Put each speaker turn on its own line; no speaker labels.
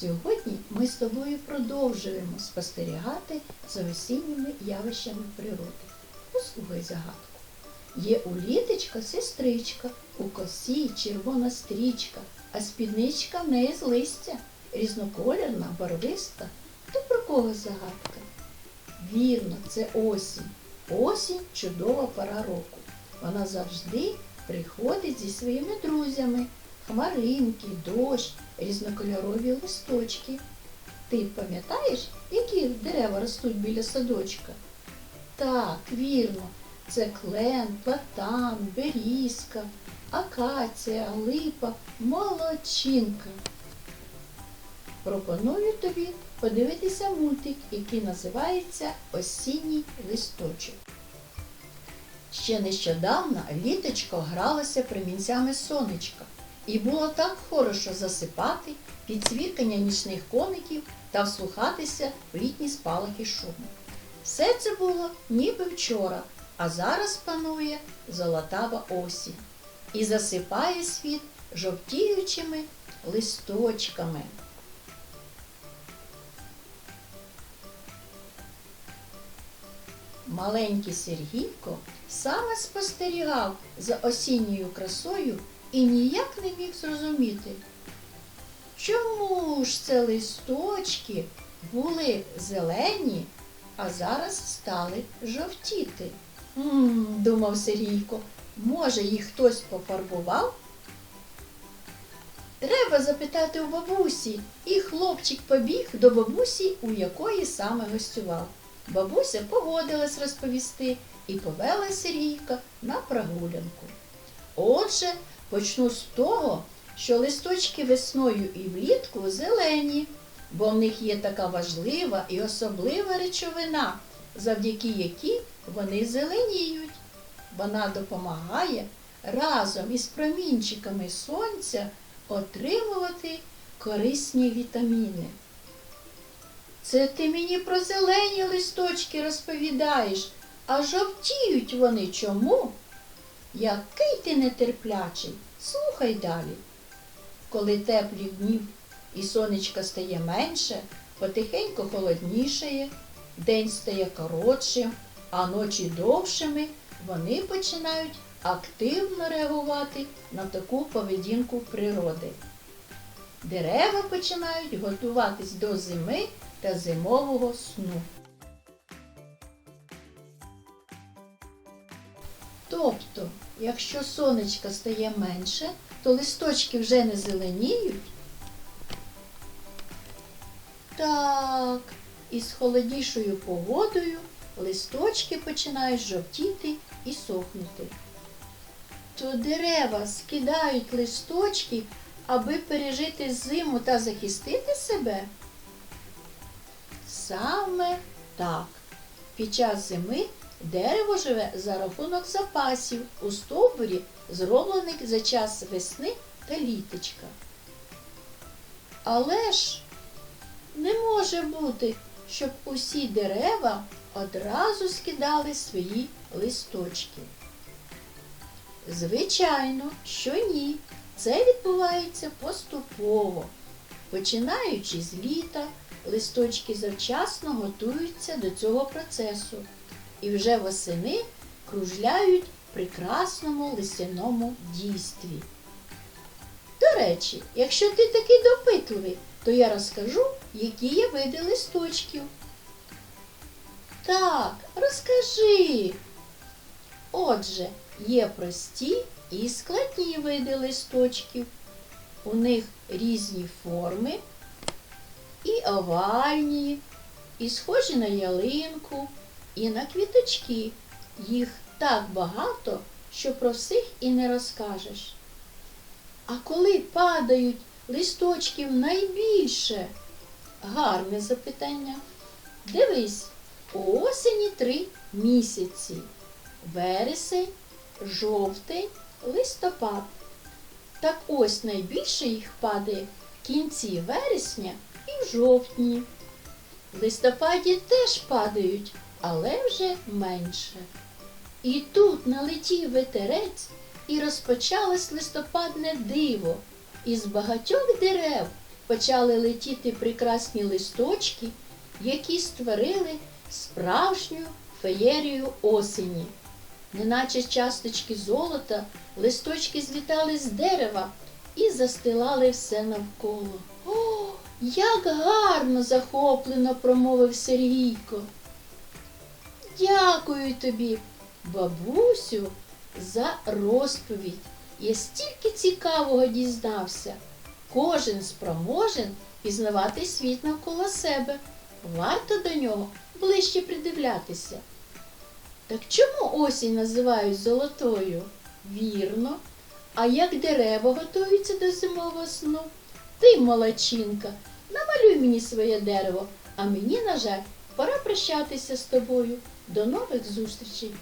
Сьогодні ми з тобою продовжуємо спостерігати за осінніми явищами природи. Послухай загадку. Є у літочка сестричка, у косі червона стрічка, а спідничка в неї з листя, різнокольорна, барвиста. То про кого загадка? Вірно, це осінь. Осінь чудова пора року. Вона завжди приходить зі своїми друзями. Хмаринки, дощ, різнокольорові листочки. Ти пам'ятаєш, які дерева ростуть біля садочка? Так, вірно, це клен, платан, берізка, акація, липа, молодчинка. Пропоную тобі подивитися мультик, який називається Осінній листочок. Ще нещодавно літочко гралося примінцями сонечка, і було так хорошо засипати під цвіркання нічних коників та вслухатися в літні спалахи шуму. Все це було ніби вчора, а зараз панує золотава осінь і засипає світ жовтіючими листочками. Маленький Сергійко саме спостерігав за осінньою красою і ніяк не міг зрозуміти, чому ж це листочки були зелені, а зараз стали жовтіти. м думав Сергійко, може їх хтось пофарбував? Треба запитати у бабусі, і хлопчик побіг до бабусі, у якої саме гостював. Бабуся погодилась розповісти і повела Сергійка на прогулянку. Отже, почну з того, що листочки весною і влітку зелені, бо в них є така важлива і особлива речовина, завдяки якій вони зеленіють. Вона допомагає разом із промінчиками сонця отримувати корисні вітаміни. Це ти мені про зелені листочки розповідаєш, а жовтіють вони чому? Який ти нетерплячий, слухай далі. Коли теплі днів і сонечка стає менше, потихеньку холоднішає, день стає коротшим, а ночі довшими, вони починають активно реагувати на таку поведінку природи. Дерева починають готуватись до зими та зимового сну. Тобто, якщо сонечка стає менше, то листочки вже не зеленіють? Так, із холоднішою погодою листочки починають жовтіти і сохнути. То дерева скидають листочки, аби пережити зиму та захистити себе? Саме так. Під час зими дерево живе за рахунок запасів у стовбурі, зроблених за час весни та літочка. Але ж не може бути, щоб усі дерева одразу скидали свої листочки. Звичайно, що ні. Це відбувається поступово. Починаючи з літа, листочки завчасно готуються до цього процесу і вже восени кружляють в прекрасному листяному дійстві. До речі, якщо ти такий допитливий, то я розкажу, які є види листочків. Так, розкажи. Отже, є прості і складні види листочків. У них різні форми, і овальні, і схожі на ялинку, і на квіточки. Їх так багато, що про всіх і не розкажеш. А коли падають листочків найбільше? Гарне запитання. Дивись, осені три місяці. Вересень, жовтень, листопад. Так ось найбільше їх падає в кінці вересня і в жовтні. В листопаді теж падають, але вже менше. І тут налетів ветерець і розпочалось листопадне диво. Із багатьох дерев почали летіти прекрасні листочки, які створили справжню феєрію осені. Неначе часточки золота, листочки злітали з дерева і застилали все навколо. О, як гарно захоплено промовив Сергійко. Дякую тобі, бабусю, за розповідь. Я стільки цікавого дізнався. Кожен спроможен пізнавати світ навколо себе. Варто до нього ближче придивлятися. Так чому осінь називають золотою? Вірно. А як дерева готуються до зимового сну? Ти, молодчинка, намалюй мені своє дерево, а мені, на жаль, пора прощатися з тобою. До нових зустрічей!